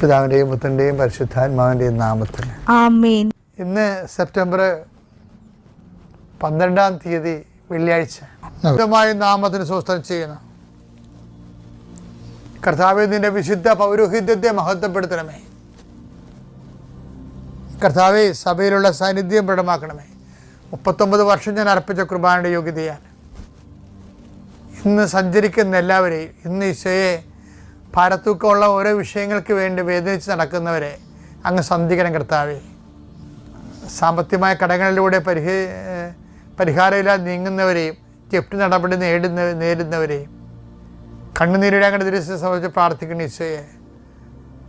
പിതാവിന്റെയും പുത്രന്റെയും പരിശുദ്ധാത്മാവിന്റെയും നാമത്തിൽ. ഇന്ന് സെപ്റ്റംബർ പന്ത്രണ്ടാം തീയതി വെള്ളിയാഴ്ച. ശുദ്ധമായ നാമത്തിന് സ്വസ്ഥം ചെയ്യണം നിന്റെ വിശുദ്ധ പൗരോഹിത്യത്തെ മഹത്വപ്പെടുത്തണമേ. കർത്താവെ സഭയിലുള്ള സാന്നിധ്യം പ്രകടമാക്കണമേ. മുപ്പത്തൊമ്പത് വർഷം ഞാൻ അർപ്പിച്ച കുർബാനയുടെ യോഗ്യതയാണ്. ഇന്ന് സഞ്ചരിക്കുന്ന എല്ലാവരെയും ഇന്ന് ഈശോയെ ഭാരത്തൂക്കമുള്ള ഓരോ വിഷയങ്ങൾക്ക് വേണ്ടി വേദനിച്ച് നടക്കുന്നവരെ അങ്ങ് സന്ധിക്കണം കർത്താവെ. സാമ്പത്തികമായ കടങ്ങളിലൂടെ പരിഹ പരിഹാരമില്ലാതെ നീങ്ങുന്നവരെയും ജപ്തി നടപടി നേടുന്ന നേരിടുന്നവരെയും കണ്ണുനീരിടാൻ അങ്ങയുടെ ദൃശ്യം സംബന്ധിച്ച് പ്രാർത്ഥിക്കണം ഈശോയെ.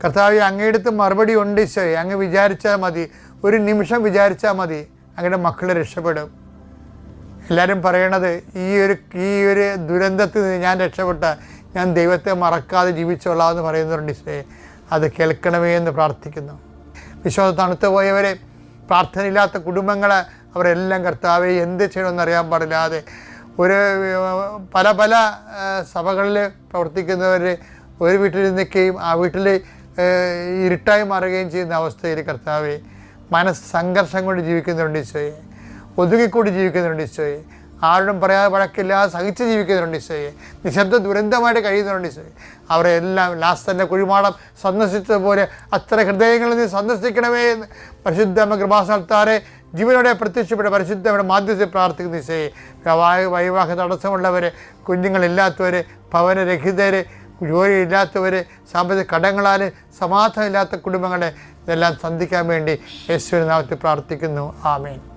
കർത്താവ് അങ്ങയെടുത്ത് മറുപടി ഉണ്ട് ഈശോയെ. അങ്ങ് വിചാരിച്ചാൽ മതി. ഒരു നിമിഷം വിചാരിച്ചാൽ മതി അങ്ങയുടെ മക്കൾ രക്ഷപ്പെടും. എല്ലാവരും പറയണത് ഈ ഒരു ഈ ഒരു ദുരന്തത്തിൽ നിന്ന് ഞാൻ രക്ഷപ്പെട്ട ഞാൻ ദൈവത്തെ മറക്കാതെ ജീവിച്ചോളാം എന്ന് പറയുന്നവരുണ്ട് ഈശോയെ അത് കേൾക്കണമേ എന്ന് പ്രാർത്ഥിക്കുന്നു. വിശ്വാസം തണുത്തു പോയവരെ പ്രാർത്ഥനയില്ലാത്ത കുടുംബങ്ങളെ അവരെല്ലാം കർത്താവെ എന്ത് ചെയ്യണമെന്ന് അറിയാൻ പാടില്ലാതെ ഒരു പല പല സഭകളിൽ പ്രവർത്തിക്കുന്നവർ ഒരു വീട്ടിൽ നിൽക്കുകയും ആ വീട്ടിൽ ഇരുട്ടായി മാറുകയും ചെയ്യുന്ന അവസ്ഥയിൽ കർത്താവെ മനസ്സംഘർഷം കൊണ്ട് ജീവിക്കുന്നുണ്ട് ഈശോയെ ഒതുങ്ങിക്കൂടി ജീവിക്കുന്നുണ്ട് ഈശോയെ ആരോടും പറയാതെ വഴക്കില്ലാതെ സഹിച്ച് ജീവിക്കുന്നുണ്ട് ഈശോയെ. നിശബ്ദ ദുരന്തമായിട്ട് കഴിയുന്നുണ്ട് ഈശോയെ. അവരെ എല്ലാം ലാസ്റ്റന്റെ കുഴിമാടം സന്ദർശിച്ചതുപോലെ അത്ര ഹൃദയങ്ങളിൽ നിന്ന് സന്ദർശിക്കണമേ എന്ന് പരിശുദ്ധമ്മ കൃപാസ്ഥാനത്താരെ ജീവനോടെ പ്രത്യക്ഷപ്പെട്ട പരിശുദ്ധയുടെ മാധ്യസ്ഥയിൽ പ്രാർത്ഥിക്കുന്ന ഈശോയെ. വൈവാഹ വൈവാഹ തടസ്സമുള്ളവർ കുഞ്ഞുങ്ങളില്ലാത്തവർ ഭവനരഹിതരെ ജോലിയില്ലാത്തവർ സാമ്പത്തിക കടങ്ങളാൽ സമാധാനമില്ലാത്ത കുടുംബങ്ങളെ ഇതെല്ലാം സന്ധിക്കാൻ വേണ്ടി യേശുവിനെ നാമത്തിൽ പ്രാർത്ഥിക്കുന്നു. ആമേൻ.